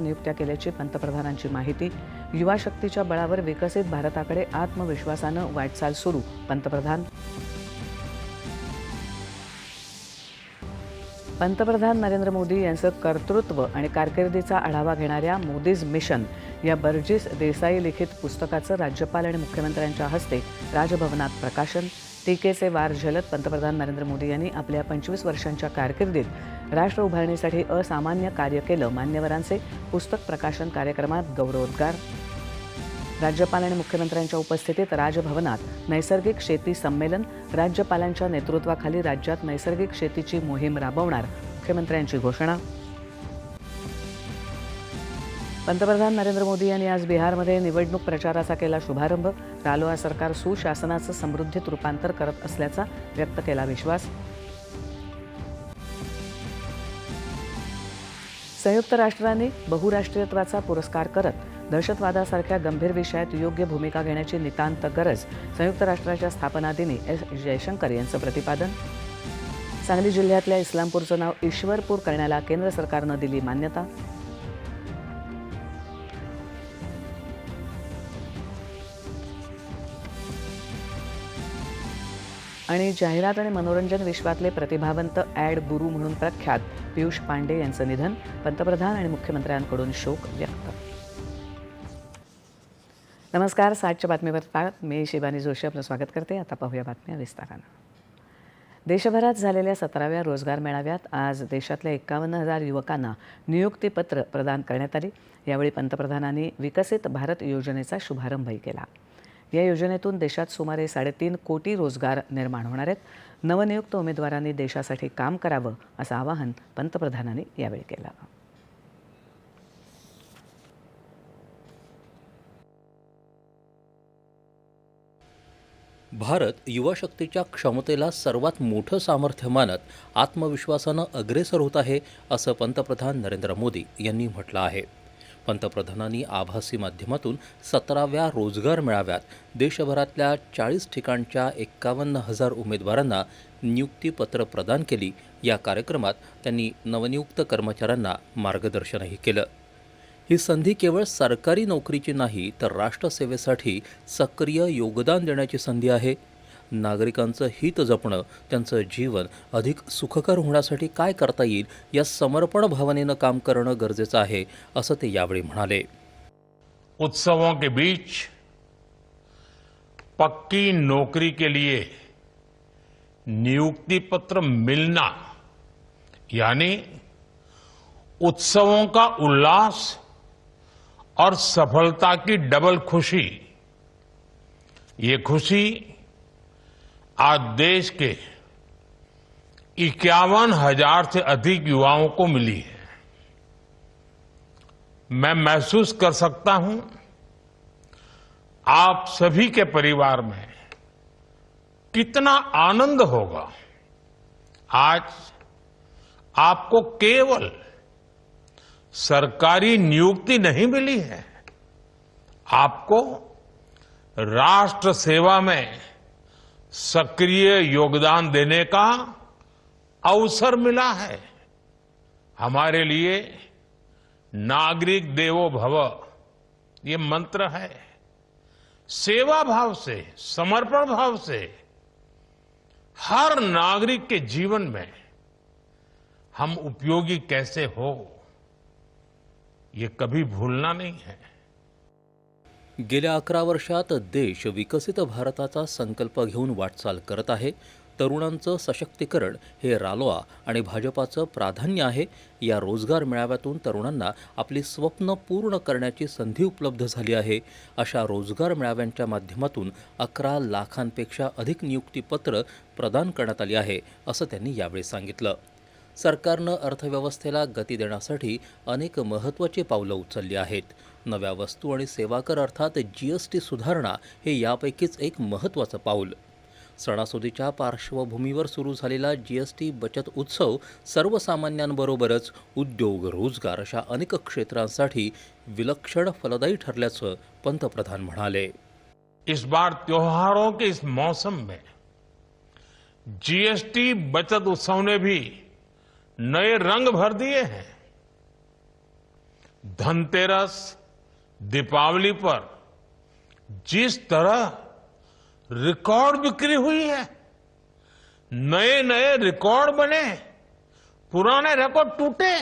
नियुक्त्या केल्याची पंतप्रधानांची माहिती. युवा शक्तीच्या बळावर विकसित भारताकडे आत्मविश्वासानं वाटचाल सुरू पंतप्रधान. पंतप्रधान नरेंद्र मोदी यांचं कर्तृत्व आणि कारकिर्दीचा आढावा घेणाऱ्या मोदीज मिशन या बर्जिस देसाई लिखित पुस्तकाचं राज्यपाल आणि मुख्यमंत्र्यांच्या हस्ते राजभवनात प्रकाशन टीकेचे वार झलत पंतप्रधान नरेंद्र मोदी यांनी आपल्या पंचवीस वर्षांच्या कारकिर्दीत राष्ट्र उभारणीसाठी असामान्य कार्य केलं. मान्यवरांचे पुस्तक प्रकाशन कार्यक्रमात गौरवोद्गार. राज्यपाल आणि मुख्यमंत्र्यांच्या उपस्थितीत राजभवनात नैसर्गिक शेती संमेलन. राज्यपालांच्या नेतृत्वाखाली राज्यात नैसर्गिक शेतीची मोहीम राबवणार मुख्यमंत्र्यांची घोषणा. पंतप्रधान नरेंद्र मोदी यांनी आज बिहारमध्ये निवडणूक प्रचाराचा केला शुभारंभ. रालोआ सरकार सुशासनाचं समृद्धीत रूपांतर करत असल्याचा व्यक्त केला विश्वास. संयुक्त राष्ट्रांनी बहुराष्ट्रीयत्वाचा पुरस्कार करत दहशतवादासारख्या गंभीर विषयात योग्य भूमिका घेण्याची नितांत गरज संयुक्त राष्ट्राच्या स्थापना दिनी एस जयशंकर यांचं प्रतिपादन. सांगली जिल्ह्यातल्या इस्लामपूरचं नाव ईश्वरपूर करण्याला केंद्र सरकारनं दिली मान्यता. आणि जाहिरात आणि मनोरंजन विश्वातले प्रतिभावंत ॲड गुरु म्हणून प्रख्यात पियुष पांडे यांचं निधन पंतप्रधान आणि मुख्यमंत्र्यांकडून शोक व्यक्त. नमस्कार सातच्या बातमीवर मी शिवानी जोशी आपलं स्वागत करते. आता पाहूया बातम्या विस्तारानं. देशभरात झालेल्या सतराव्या रोजगार मेळाव्यात आज देशातल्या एकावन्न हजार युवकांना नियुक्तीपत्र प्रदान करण्यात आली. यावेळी पंतप्रधानांनी विकसित भारत योजनेचा शुभारंभही केला. या योजनेतून देशात सुमारे साडेतीन कोटी रोजगार निर्माण होणार आहेत. नवनियुक्त उमेदवारांनी देशासाठी काम करावं असं आवाहन पंतप्रधानांनी यावेळी केलं. भारत युवा शक्तीच्या क्षमतेला सर्वात मोठं सामर्थ्य मानत आत्मविश्वासानं अग्रेसर होत आहे असं पंतप्रधान नरेंद्र मोदी यांनी म्हटलं आहे. पंतप्रधानांनी आभासी माध्यमातून सतराव्या रोजगार मेळाव्यात देशभरातल्या चाळीस ठिकाणच्या एक्कावन्न हजार उमेदवारांना नियुक्तीपत्र प्रदान केली. या कार्यक्रमात त्यांनी नवनियुक्त कर्मचाऱ्यांना मार्गदर्शनही केलं. ही संधी केवळ सरकारी नोकरीची नाही तर राष्ट्रसेवेसाठी सक्रिय योगदान देण्याची संधी आहे. नागरिकांचं हित जपणं त्यांचं जीवन अधिक सुखकर होण्यासाठी काय करता येईल या समर्पण भावनेनं काम करणं गरजेचं आहे असं ते यावेळी म्हणाले. उत्सवों के बीच पक्की नौकरी के लिए नियुक्ति पत्र मिलना यानी उत्सवों का उल्लास और सफलता की डबल खुशी ये खुशी आज देश के इक्यावन हज़ार से अधिक युवाओं को मिली है। मैं महसूस कर सकता हूँ, आप सभी के परिवार में कितना आनंद होगा। आज आपको केवल सरकारी नियुक्ति नहीं मिली है, आपको राष्ट्र सेवा में सक्रिय योगदान देने का अवसर मिला है। हमारे लिए नागरिक देवो भव, ये मंत्र है। सेवा भाव से, समर्पण भाव से, हर नागरिक के जीवन में हम उपयोगी कैसे हो, ये कभी भूलना नहीं है। गेल्या अकरा वर्षात देश विकसित भारताचा संकल्प घेऊन वाटचाल करत आहे. तरुणांचं सशक्तीकरण हे रालोआ आणि भाजपाचं प्राधान्य आहे. या रोजगार मेळाव्यातून तरुणांना आपली स्वप्न पूर्ण करण्याची संधी उपलब्ध झाली आहे. अशा रोजगार मेळाव्यांच्या माध्यमातून अकरा लाखांपेक्षा अधिक नियुक्तीपत्र प्रदान करण्यात आली आहे असं त्यांनी यावेळी सांगितलं. सरकारनं अर्थव्यवस्थेला गती देण्यासाठी अनेक महत्त्वाची पावलं उचलली आहेत. नव्या वस्तू आणि सेवा कर अर्थात जी एस टी सुधारणा हे यापैकीच एक महत्त्वाचं पाऊल. सणासुदीच्या पार्श्वभूमीवर सुरू झालेला जी एस टी बचत उत्सव सर्वसामान्यांबरोबरच उद्योग रोजगार अशा अनेक क्षेत्रांसाठी विलक्षण फलदायी ठरल्याचं पंतप्रधान म्हणाले. इस बार त्योहारों के इस मौसम में जीएसटी बचत उत्सव ने भी नए रंग भर दिए हैं। धनतेरस दीपावली पर जिस तरह रिकॉर्ड बिक्री हुई है नए नए रिकॉर्ड बने, पुराने रिकॉर्ड टूटे,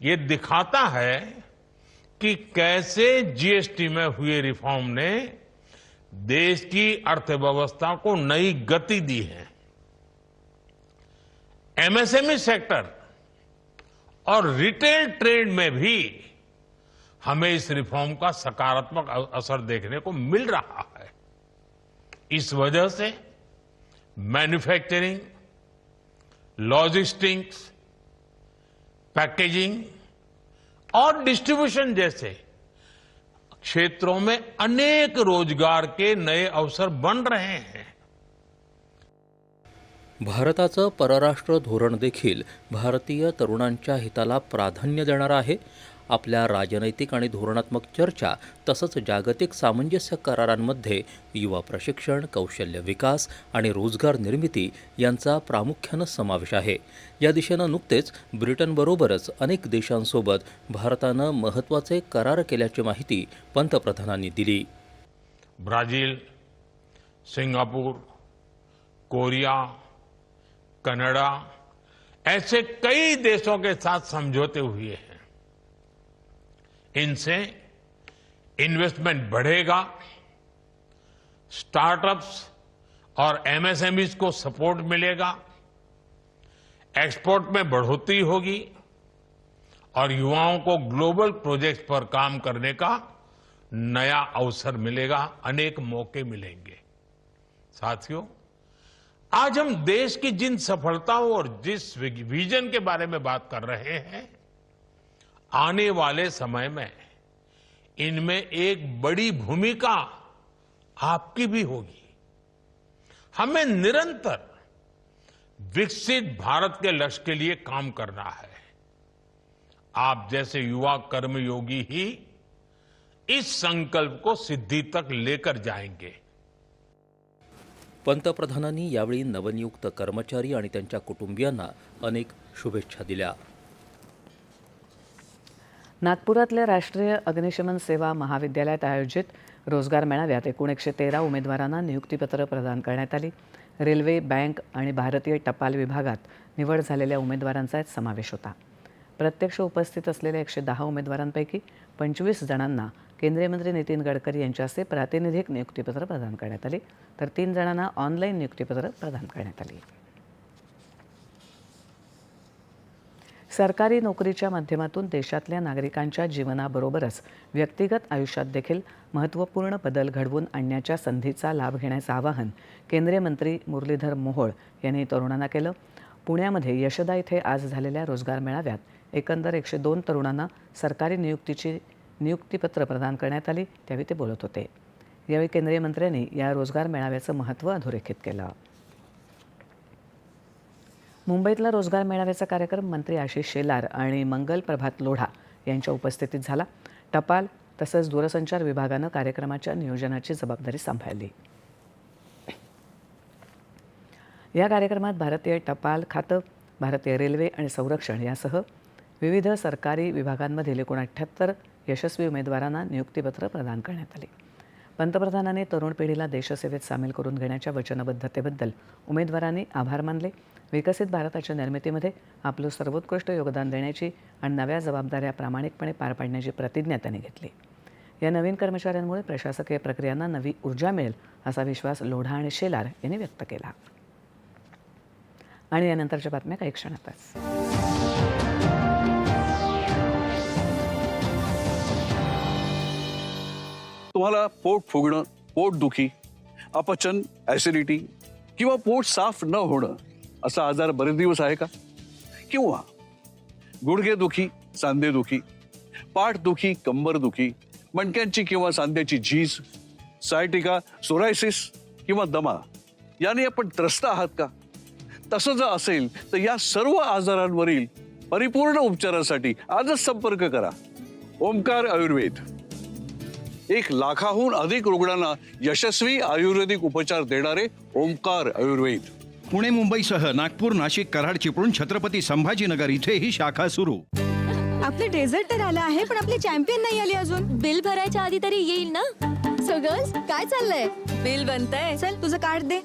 ये दिखाता है कि कैसे जीएसटी में हुए रिफॉर्म ने देश की अर्थव्यवस्था को नई गति दी है। एमएसएमई सेक्टर और रिटेल ट्रेड में भी हमें इस रिफॉर्म का सकारात्मक असर देखने को मिल रहा है। इस वजह से मैन्युफैक्चरिंग लॉजिस्टिक्स पैकेजिंग और डिस्ट्रीब्यूशन जैसे क्षेत्रों में अनेक रोज़गार के नए अवसर बन रहे हैं। भारताचं परराष्ट्र धोरण देखील भारतीय तरुणांच्या हिताला प्राधान्य देणारं आहे. आपल्या राजनैतिक आणि धोरणात्मक चर्चा तसंच जागतिक सामंजस्य करारांमध्ये युवा प्रशिक्षण कौशल्य विकास आणि रोजगार निर्मिती यांचा प्रामुख्यानं समावेश आहे. या दिशेनं नुकतेच ब्रिटनबरोबरच अनेक देशांसोबत भारतानं महत्त्वाचे करार केल्याची माहिती पंतप्रधानांनी दिली. ब्राझील सिंगापूर कोरिया कनाडा ऐसे कई देशों के साथ समझौते हुए हैं। इनसे इन्वेस्टमेंट बढ़ेगा। स्टार्टअप्स और एमएसएमईज को सपोर्ट मिलेगा। एक्सपोर्ट में बढ़ोतरी होगी और युवाओं को ग्लोबल प्रोजेक्ट्स पर काम करने का नया अवसर मिलेगा, अनेक मौके मिलेंगे। साथियों, आज हम देश की जिन सफलताओं और जिस विजन के बारे में बात कर रहे हैं आने वाले समय में इनमें एक बड़ी भूमिका आपकी भी होगी। हमें निरंतर विकसित भारत के लक्ष्य के लिए काम करना है। आप जैसे युवा कर्मयोगी ही इस संकल्प को सिद्धि तक लेकर जाएँगे। पंतप्रधानांनी यावेळी नवनियुक्त कर्मचारी आणि त्यांच्या कुटुंबियांना अनेक शुभेच्छा दिल्या. नागपुरातल्या राष्ट्रीय अग्निशमन सेवा महाविद्यालयात आयोजित रोजगार मेळाव्यात एकूण एकशे तेरा उमेदवारांना नियुक्तीपत्र प्रदान करण्यात आली. रेल्वे बँक आणि भारतीय टपाल विभागात निवड झालेल्या उमेदवारांचा समावेश होता. प्रत्यक्ष उपस्थित असलेल्या एकशे दहा उमेदवारांपैकी पंचवीस जणांना केंद्रीय मंत्री नितीन गडकरी यांच्या हस्ते प्रातिनिधिक नियुक्तीपत्र प्रदान करण्यात आले. तर तीन जणांना ऑनलाईन नियुक्तीपत्र प्रदान करण्यात आली. सरकारी नोकरीच्या माध्यमातून देशातल्या नागरिकांच्या जीवनाबरोबरच व्यक्तिगत आयुष्यात देखील महत्त्वपूर्ण बदल घडवून आणण्याच्या संधीचा लाभ घेण्याचं आवाहन केंद्रीय मंत्री मुरलीधर मोहोळ यांनी तरुणांना केलं. पुण्यामध्ये यशदा इथे आज झालेल्या रोजगार मेळाव्यात एकंदर एकशे दोन तरुणांना सरकारी नियुक्तीची नियुक्तीपत्र प्रदान करण्यात आली त्यावेळी ते बोलत होते. यावेळी केंद्रीय मंत्र्यांनी या रोजगार मेळाव्याचं महत्त्व अधोरेखित केलं. मुंबईतला रोजगार मेळाव्याचा कार्यक्रम मंत्री आशिष शेलार आणि मंगल प्रभात लोढा यांच्या उपस्थितीत झाला. टपाल तसंच दूरसंचार विभागानं कार्यक्रमाच्या नियोजनाची जबाबदारी सांभाळली. या कार्यक्रमात भारतीय टपाल खातं भारतीय रेल्वे आणि संरक्षण यासह विविध सरकारी विभागांमधील एकूण अठ्ठ्याहत्तर यशस्वी उमेदवारांना नियुक्तीपत्र प्रदान करण्यात आली. पंतप्रधानांनी तरुण पिढीला देशसेवेत सामील करून घेण्याच्या वचनबद्धतेबद्दल उमेदवारांनी आभार मानले. विकसित भारताच्या निर्मितीमध्ये आपलं सर्वोत्कृष्ट योगदान देण्याची आणि नव्या जबाबदाऱ्या प्रामाणिकपणे पार पाडण्याची प्रतिज्ञा त्यांनी घेतली. या नवीन कर्मचाऱ्यांमुळे प्रशासकीय प्रक्रियांना नवी ऊर्जा मिळेल असा विश्वास लोढा आणि शेलार यांनी व्यक्त केला. आणि यानंतरच्या बातम्या काही क्षणातच. तुम्हाला पोट फुगणं पोट दुखी अपचन ऍसिडिटी किंवा पोट साफ न होणं असा आजार बरेच दिवस आहे का? किंवा गुडघे दुखी सांधे दुखी पाठ दुखी कंबर दुखी मणक्यांची किंवा सांध्याची झीज सायटिका सोरायसिस किंवा दमा याने आपण त्रस्त आहात का? तसं जर असेल तर या सर्व आजारांवरील परिपूर्ण उपचारासाठी आजच संपर्क करा. ओमकार आयुर्वेद. एक लाखाहून अधिक रुग्णांना यशस्वी आयुर्वेदिक उपचार देणारे ओंकार आयुर्वेद. पुणे मुंबईसह नागपूर नाशिक कराड चिपळूण छत्रपती संभाजीनगर इथेही शाखा सुरू. आपलं डेझर्ट तर आलं आहे पण आपली चॅम्पियन नाही आली अजून. बिल भरायच्या आधी तरी येईल ना? सो गर्ल्स काय चाललंय? बिल बनतंय. चल तुझं कार्ड दे.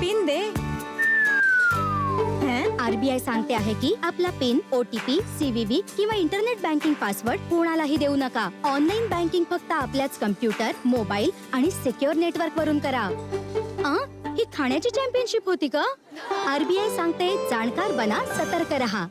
पिन दे. हं? आरबीआय सांगते आहे की आपला पिन ओटीपी सीव्हीव्ही किंवा इंटरनेट बँकिंग पासवर्ड कोणालाही देऊ नका. ऑनलाईन बँकिंग फक्त आपल्याच कम्प्युटर मोबाईल आणि सिक्युअर नेटवर्क वरून करा. आ? ही खाण्याची चॅम्पियनशिप होती का? आरबीआय सांगते जाणकार बना सतर्क रहा.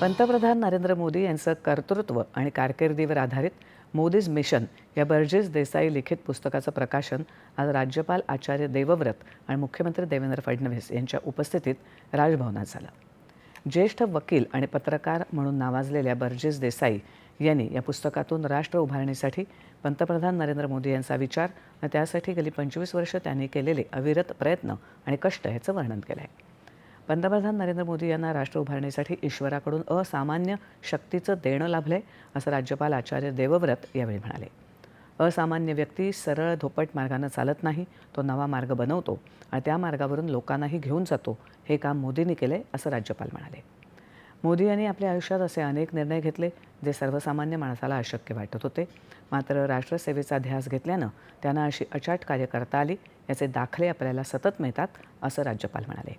पंतप्रधान नरेंद्र मोदी यांचं कर्तृत्व आणि कारकिर्दीवर आधारित मोदीज मिशन या बर्जेस देसाई लिखित पुस्तकाचं प्रकाशन आज राज्यपाल आचार्य देवव्रत आणि मुख्यमंत्री देवेंद्र फडणवीस यांच्या उपस्थितीत राजभवनात झालं. ज्येष्ठ वकील आणि पत्रकार म्हणून नावाजलेल्या बर्जेस देसाई यांनी या पुस्तकातून राष्ट्र उभारणीसाठी पंतप्रधान नरेंद्र मोदी यांचा विचार आणि त्यासाठी गेली पंचवीस वर्ष त्यांनी केलेले अविरत प्रयत्न आणि कष्ट याचं वर्णन केलं आहे पंतप्रधान नरेंद्र मोदी यांना राष्ट्र उभारणीसाठी ईश्वराकडून असामान्य शक्तीचं देणं लाभलंय असं राज्यपाल आचार्य देवव्रत यावेळी म्हणाले. असामान्य व्यक्ती सरळ धोपट मार्गानं चालत नाही तो नवा मार्ग बनवतो आणि त्या मार्गावरून लोकांनाही घेऊन जातो हे काम मोदींनी केलंय असं राज्यपाल म्हणाले. मोदी यांनी आपल्या आयुष्यात असे अनेक निर्णय घेतले जे सर्वसामान्य माणसाला अशक्य वाटत होते. मात्र राष्ट्रसेवेचा ध्यास घेतल्यानं त्यांना अशी अचाट कार्य करता आली याचे दाखले आपल्याला सतत मिळतात असं राज्यपाल म्हणाले.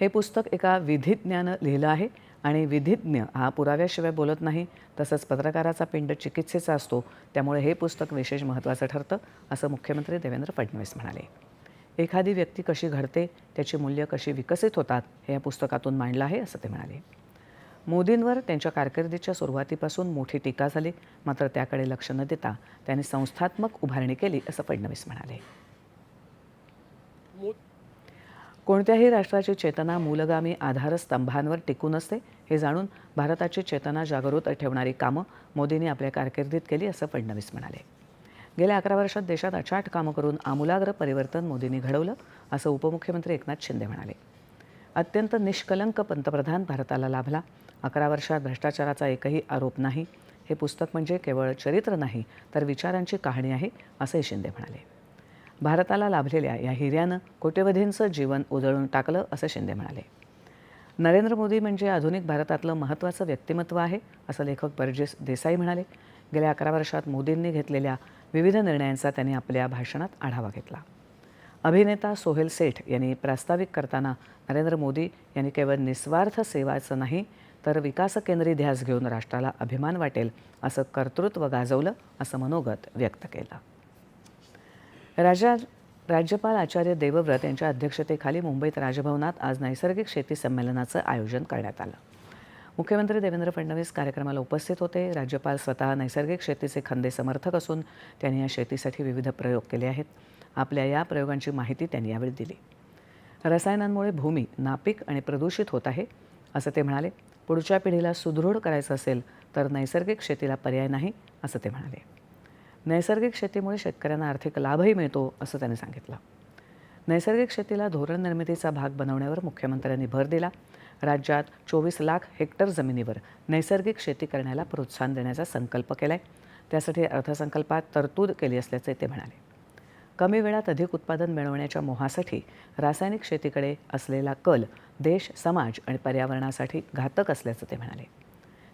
हे पुस्तक एका विधिज्ञानं लिहिलं आहे आणि विधिज्ञ हा पुराव्याशिवाय बोलत नाही तसंच पत्रकाराचा पिंड चिकित्सेचा असतो त्यामुळे हे पुस्तक विशेष महत्त्वाचं ठरतं असं मुख्यमंत्री देवेंद्र फडणवीस म्हणाले. एखादी व्यक्ती कशी घडते त्याची मूल्य कशी विकसित होतात हे या पुस्तकातून मांडलं आहे असं ते म्हणाले. मोदींवर त्यांच्या कारकिर्दीच्या सुरुवातीपासून मोठी टीका झाली मात्र त्याकडे लक्ष न देता त्यांनी संस्थात्मक उभारणी केली असं फडणवीस म्हणाले. कोणत्याही राष्ट्राची चेतना मूलगामी आधारस्तंभांवर टिकून असते हे जाणून भारताची चेतना जागृत ठेवणारी कामं मोदींनी आपल्या कारकिर्दीत केली असं फडणवीस म्हणाले. गेल्या अकरा वर्षात देशात अचाट कामं करून आमूलाग्र परिवर्तन मोदींनी घडवलं असं उपमुख्यमंत्री एकनाथ शिंदे म्हणाले. अत्यंत निष्कलंक पंतप्रधान भारताला लाभला. अकरा वर्षात भ्रष्टाचाराचा एकही आरोप नाही. हे पुस्तक म्हणजे केवळ चरित्र नाही तर विचारांची कहाणी आहे असंही शिंदे म्हणाले. भारताला लाभलेल्या या हिऱ्यानं कोट्यवधींचं जीवन उजळून टाकलं असं शिंदे म्हणाले. नरेंद्र मोदी म्हणजे आधुनिक भारतातलं महत्त्वाचं व्यक्तिमत्व आहे असं लेखक बर्जेस देसाई म्हणाले. गेल्या अकरा वर्षात मोदींनी घेतलेल्या विविध निर्णयांचा त्यांनी आपल्या भाषणात आढावा घेतला. अभिनेता सोहेल सेठ यांनी प्रास्ताविक करताना नरेंद्र मोदी यांनी केवळ निस्वार्थ सेवाचं नाही तर विकासकेंद्री ध्यास घेऊन राष्ट्राला अभिमान वाटेल असं कर्तृत्व गाजवलं असं मनोगत व्यक्त केलं. राजा राज्यपाल आचार्य देवव्रत यांच्या अध्यक्षतेखाली मुंबईत राजभवनात आज नैसर्गिक शेती संमेलनाचं आयोजन करण्यात आलं. मुख्यमंत्री देवेंद्र फडणवीस कार्यक्रमाला उपस्थित होते. राज्यपाल स्वतः नैसर्गिक शेतीचे खंदे समर्थक असून त्यांनी या शेतीसाठी विविध प्रयोग केले आहेत. आपल्या या प्रयोगांची माहिती त्यांनी यावेळी दिली. रसायनांमुळे भूमी नापीक आणि प्रदूषित होत आहे असं ते म्हणाले. पुढच्या पिढीला सुदृढ करायचं असेल तर नैसर्गिक शेतीला पर्याय नाही असं ते म्हणाले. नैसर्गिक शेतीमुळे शेतकऱ्यांना आर्थिक लाभही मिळतो असं त्यांनी सांगितलं. नैसर्गिक शेतीला धोरण निर्मितीचा भाग बनवण्यावर मुख्यमंत्र्यांनी भर दिला. राज्यात चोवीस लाख हेक्टर जमिनीवर नैसर्गिक शेती करण्याला प्रोत्साहन देण्याचा संकल्प केला आहे त्यासाठी अर्थसंकल्पात तरतूद केली असल्याचे ते म्हणाले. कमी वेळात अधिक उत्पादन मिळवण्याच्या मोहासाठी रासायनिक शेतीकडे असलेला कल देश समाज आणि पर्यावरणासाठी घातक असल्याचं ते म्हणाले.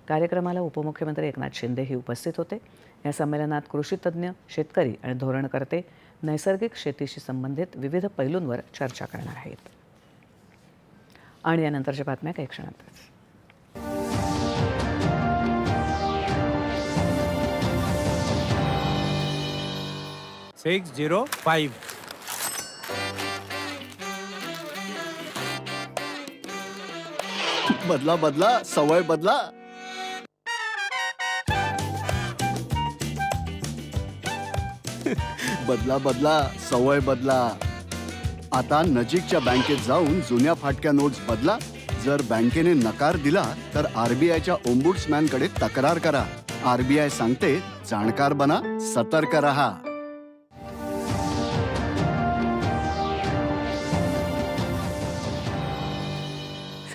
कार्यक्रमाला उपमुख्यमंत्री एकनाथ शिंदेही उपस्थित होते. या संमेलनात कृषीतज्ज्ञ शेतकरी आणि धोरणकर्ते नैसर्गिक शेतीशी संबंधित विविध पैलूंवर चर्चा करणार आहेत. आणि यानंतरच्या बातम्या काही क्षणातच. Six zero five. बदला बदला सवय बदला. बदला बदला सवय बदला. आता नजीकच्या बँकेत जाऊन जुन्या फाटक्या नोट्स बदला. जर बँकेने नकार दिला तर आरबीआयच्या कडे तक्रार करा. आरबीआय सांगते जाणकार बना सतर्क रहा.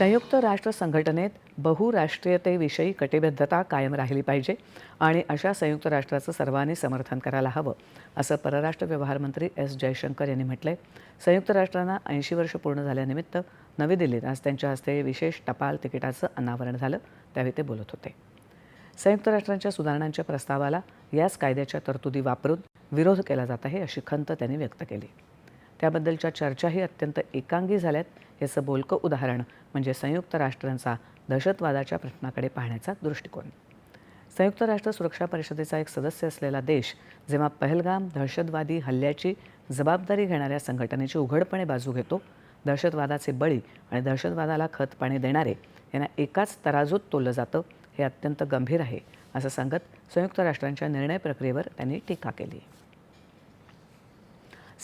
संयुक्त राष्ट्र संघटनेत बहुराष्ट्रीयतेविषयी कटिबद्धता कायम राहिली पाहिजे आणि अशा संयुक्त राष्ट्राचं सर्वांनी समर्थन करायला हवं असं परराष्ट्र व्यवहार मंत्री एस जयशंकर यांनी म्हटलंय. संयुक्त राष्ट्रांना ऐंशी वर्ष पूर्ण झाल्यानिमित्त नवी दिल्लीत आज त्यांच्या हस्ते विशेष टपाल तिकिटाचं अनावरण झालं त्यावेळी ते बोलत होते. संयुक्त राष्ट्रांच्या सुधारणांच्या प्रस्तावाला याच कायद्याच्या तरतुदी वापरून विरोध केला जात आहे अशी खंत त्यांनी व्यक्त केली. त्याबद्दलच्या चर्चाही अत्यंत एकांगी झाल्यात याचं बोलकं उदाहरण म्हणजे संयुक्त राष्ट्रांचा दहशतवादाच्या प्रश्नाकडे पाहण्याचा दृष्टिकोन. संयुक्त राष्ट्र सुरक्षा परिषदेचा एक सदस्य असलेला देश जेव्हा पहलगाम दहशतवादी हल्ल्याची जबाबदारी घेणाऱ्या संघटनेची उघडपणे बाजू घेतो दहशतवादाचे बळी आणि दहशतवादाला खत पाणी देणारे यांना एकाच तराजूत तोललं जातं हे अत्यंत गंभीर आहे असं सांगत संयुक्त राष्ट्रांच्या निर्णय प्रक्रियेवर त्यांनी टीका केली.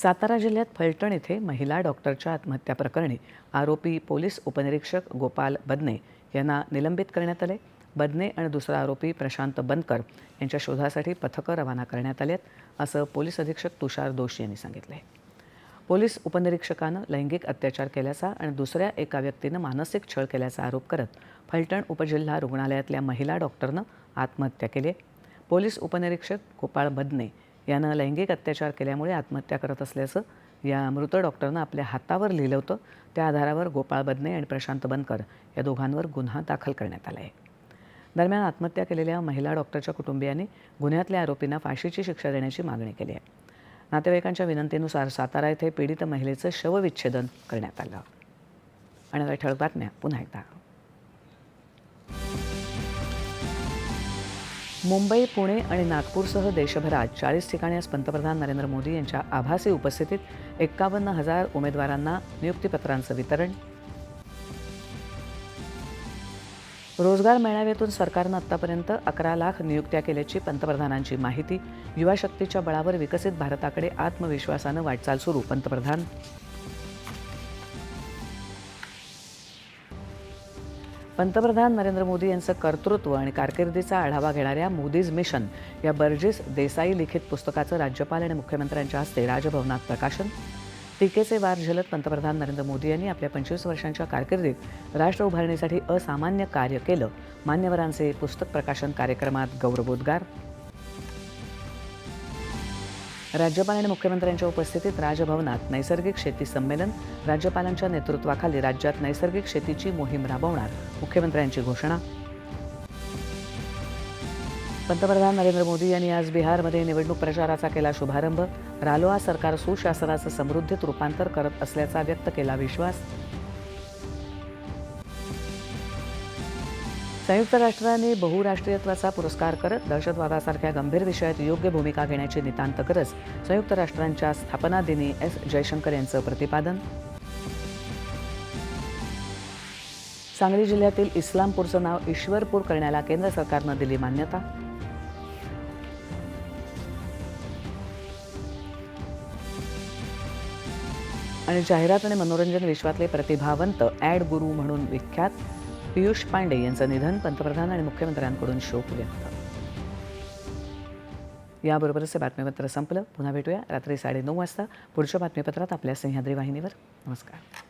सातारा जिल्ह्यात फलटण येथे महिला डॉक्टरच्या आत्महत्या प्रकरणी आरोपी पोलीस उपनिरीक्षक गोपाल बदने यांना निलंबित करण्यात आले. बदने आणि दुसरा आरोपी प्रशांत बनकर यांच्या शोधासाठी पथकं रवाना करण्यात आली आहेत असं पोलीस अधीक्षक तुषार दोशी यांनी सांगितलं आहे पोलीस उपनिरीक्षकानं लैंगिक अत्याचार केल्याचा आणि दुसऱ्या एका व्यक्तीनं मानसिक छळ केल्याचा आरोप करत फलटण उपजिल्हा रुग्णालयातल्या महिला डॉक्टरनं आत्महत्या केली आहे. पोलीस उपनिरीक्षक गोपाळ बदने यानं लैंगिक अत्याचार केल्यामुळे आत्महत्या करत असल्याचं या मृत डॉक्टरनं आपल्या हातावर लिहिलं होतं. त्या आधारावर गोपाळ बदने आणि प्रशांत बनकर या दोघांवर गुन्हा दाखल करण्यात आला आहे. दरम्यान आत्महत्या केलेल्या महिला डॉक्टरच्या कुटुंबियांनी गुन्ह्यातल्या आरोपींना फाशीची शिक्षा देण्याची मागणी केली आहे. नातेवाईकांच्या विनंतीनुसार सातारा येथे पीडित महिलेचं शवविच्छेदन करण्यात आलं. आणि ठळक बातम्या पुन्हा एकदा. मुंबई पुणे आणि नागपूरसह देशभरात चाळीस ठिकाणी आज पंतप्रधान नरेंद्र मोदी यांच्या आभासी उपस्थितीत एक्कावन्न हजार उमेदवारांना नियुक्तीपत्रांचं वितरण. रोजगार मेळाव्यातून सरकारनं आत्तापर्यंत अकरा लाख नियुक्त्या केल्याची पंतप्रधानांची माहिती युवा शक्तीच्या बळावर विकसित भारताकडे आत्मविश्वासानं वाटचाल सुरू पंतप्रधान पंतप्रधान नरेंद्र मोदी यांचं कर्तृत्व आणि कारकिर्दीचा आढावा घेणाऱ्या मोदीज मिशन या बर्जेस देसाई लिखित पुस्तकाचं राज्यपाल आणि मुख्यमंत्र्यांच्या हस्ते राजभवनात प्रकाशन. टीकेचे वार झलत पंतप्रधान नरेंद्र मोदी यांनी आपल्या पंचवीस वर्षांच्या कारकिर्दीत राष्ट्र उभारणीसाठी असामान्य कार्य केलं. मान्यवरांचे पुस्तक प्रकाशन कार्यक्रमात गौरवोद्गार. राज्यपाल आणि मुख्यमंत्र्यांच्या उपस्थितीत राजभवनात नैसर्गिक शेती संमेलन राज्यपालांच्या नेतृत्वाखाली राज्यात नैसर्गिक शेतीची मोहीम राबवणार मुख्यमंत्र्यांची घोषणा. पंतप्रधान नरेंद्र मोदी यांनी आज बिहारमध्ये निवडणूक प्रचाराचा केला शुभारंभ. रालोआ सरकार सुशासनाचं समृद्धीत रूपांतर करत असल्याचा व्यक्त केला विश्वास. संयुक्त राष्ट्रांनी बहुराष्ट्रीयत्वाचा पुरस्कार करत दहशतवादासारख्या गंभीर विषयात योग्य भूमिका घेण्याची नितांत गरज संयुक्त राष्ट्रांच्या स्थापना दिनी एस. जयशंकर यांचं प्रतिपादन. सांगली जिल्ह्यातील इस्लामपूरचं नाव ईश्वरपूर करण्याला केंद्र सरकारनं दिली मान्यता. आणि जाहिरात आणि मनोरंजन विश्वातले प्रतिभावंत ॲड गुरु म्हणून विख्यात. पियुष पांडे यांचं निधन पंतप्रधान आणि मुख्यमंत्र्यांकडून शोक व्यक्त याबरोबरच हे बातमीपत्र संपलं. पुन्हा भेटूया रात्री साडेनऊ वाजता. पुढच्या बातमीपत्रात आपल्या सह्याद्री वाहिनीवर. नमस्कार.